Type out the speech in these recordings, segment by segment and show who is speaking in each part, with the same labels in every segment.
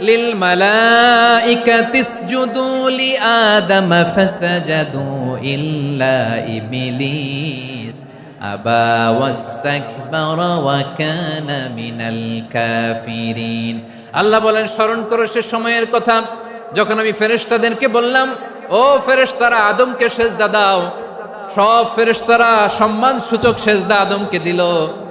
Speaker 1: লিল মালাইকাতি ইসজুদু লি আদম ফাসাজাদু ইল্লা ইবলিস। আবা ওয়াস্তাকবারা ওয়া কানা কাফিরিন। আল্লাহ বলেন, স্মরণ করো সে সময়ের কথা, যখন আমি ফেরেশতাদেরকে বললাম, ও ফেরেশতারা, আদমকে সেজদা দাও। সব ফেরেশতারা সম্মান সূচক সেজদা আদমকে দিল।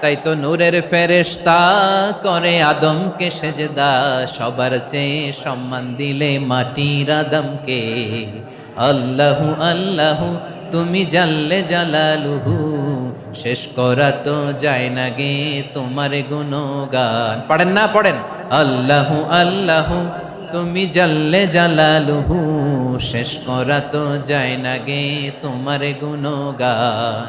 Speaker 1: তাই তো নূরের ফেরেশতা করে আদমকে সেজদা, সবার চেয়ে সম্মান দিলে মাটির আদমকে। আল্লাহু আল্লাহু, তুমি জাল্লে জালালুহু, শেষ করা তো যায় না গে তোমার গুণগান। পড়েন না, পড়েন। আল্লাহু আল্লাহু, তুমি জাল্লে জালালুহু, শেষ করা তো যায় না গে তোমার গুণগান।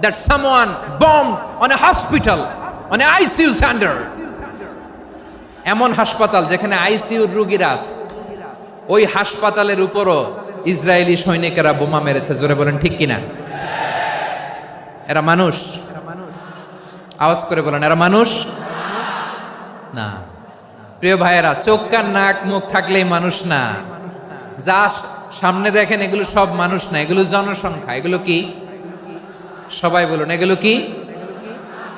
Speaker 1: that someone bomb on a hospital on a ICU center এমন হাসপাতাল যেখানে আইসিইউর রোগীরা আছে। ওই হাসপাতালের উপরও ইসরায়েলি সৈনিকেরা বোমা মেরেছে। জোরে বলেন, ঠিক কিনা? এরা মানুষ। আওয়াজ করে বলেন, এরা মানুষ? না। প্রিয় ভাইয়েরা, চোখ কান নাক মুখ থাকলেই মানুষ না। যা সামনে দেখেন, এগুলো সব মানুষ না। এগুলো জনসংখ্যা। এগুলো কি? সবাই বলুন, এগুলো কি?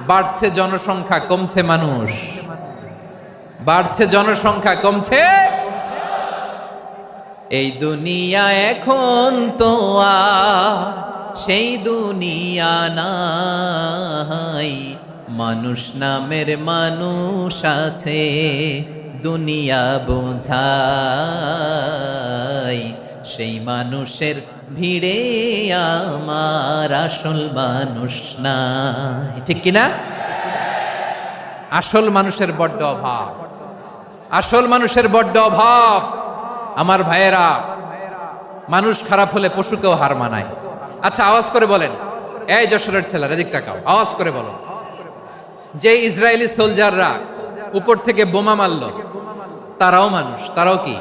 Speaker 1: বাড়ছে জনসংখ্যা, কমছে মানুষ। বাড়ছে জনসংখ্যা, কমছে? এই দুনিয়া এখন তো আর সেই দুনিয়া নাই। মানুষ নামের মানুষ আছে, দুনিয়া বোঝাই। সেই মানুষের ভিড়ে আমার আসল মানুষ নাই। ঠিক কিনা? আসল মানুষের বড্ড অভাব। আসল মানুষের বড্ড অভাব। আমার ভাইয়েরা, মানুষ খারাপ হলে পশুকেও হার মানায়। আচ্ছা আওয়াজ করে বলেন। এই যশোরের ছেলেরা, এদিক তাকাও। আওয়াজ করে বলো। যে ইসরায়েলি সোলজাররা উপর থেকে বোমা মারল, তারাও মানুষ। তারাও কি?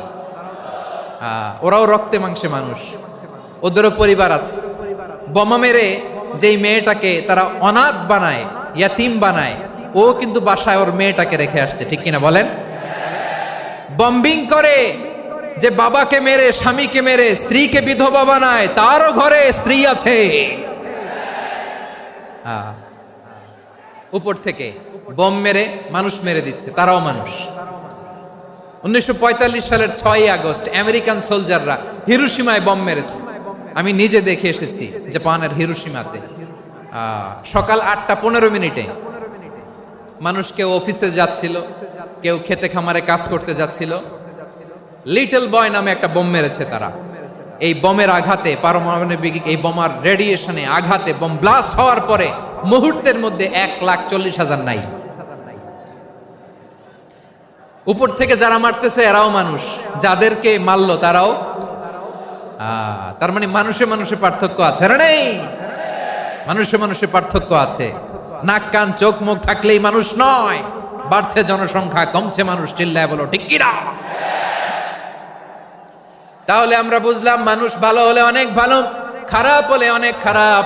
Speaker 1: ওরাও রক্তে মাংসে মানুষ। ওদেরও পরিবার আছে। বোমা মেরে যেই মেয়েটাকে তারা অনাথ বানায়, ইয়াতিম বানায়, ও কিন্তু বাসায় ওর মেয়েটাকে রেখে আসছে, ঠিক কিনা বলেন? বম্বিং করে যে বাবাকে মেরে, স্বামীকে মেরে, স্ত্রীকে বিধবা বানায়, তারও ঘরে স্ত্রী আছে। উপর থেকে বম মেরে মানুষ মেরে দিচ্ছে, তারাও মানুষ। উনিশশো পঁয়তাল্লিশ সালের ছয়ই আগস্ট আমেরিকান সোলজাররা হিরোসীমায় বম মেরেছে। আমি নিজে দেখে এসেছি জাপানের হিরোসীমাতে সকাল আটটা পনেরো মিনিটে। মানুষ কেউ অফিসে যাচ্ছিল, কেউ খেতে খামারে কাজ করতে যাচ্ছিল। লিটল বয় নামে একটা বোম মেরেছে তারা। এই বোমের আঘাতে, পারমাণবিক এই বোমার রেডিয়েশনে আঘাতে, বোম ব্লাস্ট হওয়ার পরে মুহূর্তের মধ্যে এক লাখ চল্লিশ হাজার নাই। উপর থেকে যারা মারতেছে এরাও মানুষ। যাদেরকে মারলো তারাও। তার মানে মানুষে মানুষে পার্থক্য আছে নেই? মানুষে মানুষে পার্থক্য আছে। নাক, কান, চোখ, মুখ থাকলেই মানুষ নয়। বাড়ছে জনসংখ্যা, কমছে মানুষ, চিল্লায় বলো, ঠিক কিনা? তাহলে আমরা বুঝলাম মানুষ ভালো হলে অনেক ভালো, খারাপ হলে অনেক খারাপ।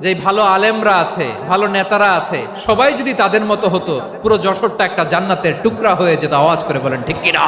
Speaker 1: যে ভালো আলেমরা আছে, ভালো নেতারা আছে, সবাই যদি তাদের মতো হতো, পুরো যশোরটা একটা জান্নাতের টুকরা হয়ে যেত, আওয়াজ করে বলেন, ঠিক কিনা?